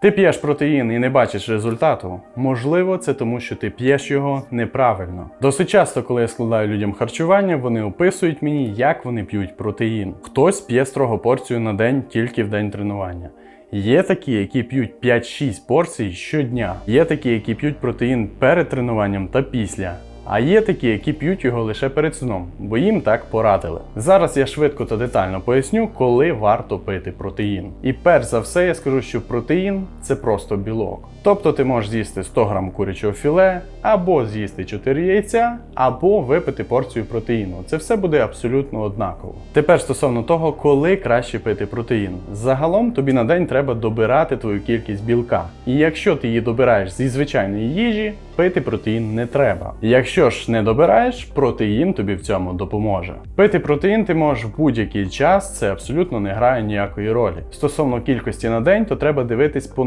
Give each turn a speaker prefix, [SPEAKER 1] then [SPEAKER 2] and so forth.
[SPEAKER 1] Ти п'єш протеїн і не бачиш результату. Можливо, це тому, що ти п'єш його неправильно. Досить часто, коли я складаю людям харчування, вони описують мені, як вони п'ють протеїн. Хтось п'є строго порцію на день тільки в день тренування. Є такі, які п'ють 5-6 порцій щодня. Є такі, які п'ють протеїн перед тренуванням та після. А є такі, які п'ють його лише перед сном, бо їм так порадили. Зараз я швидко та детально поясню, коли варто пити протеїн. І перш за все я скажу, що протеїн це просто білок. Тобто ти можеш з'їсти 100 грам курячого філе, або з'їсти 4 яйця, або випити порцію протеїну. Це все буде абсолютно однаково. Тепер стосовно того, коли краще пити протеїн. Загалом тобі на день треба добирати твою кількість білка. І якщо ти її добираєш зі звичайної їжі, пити протеїн не треба. Якщо ж не добираєш, протеїн тобі в цьому допоможе. Пити протеїн ти можеш в будь-який час, це абсолютно не грає ніякої ролі. Стосовно кількості на день, то треба дивитись по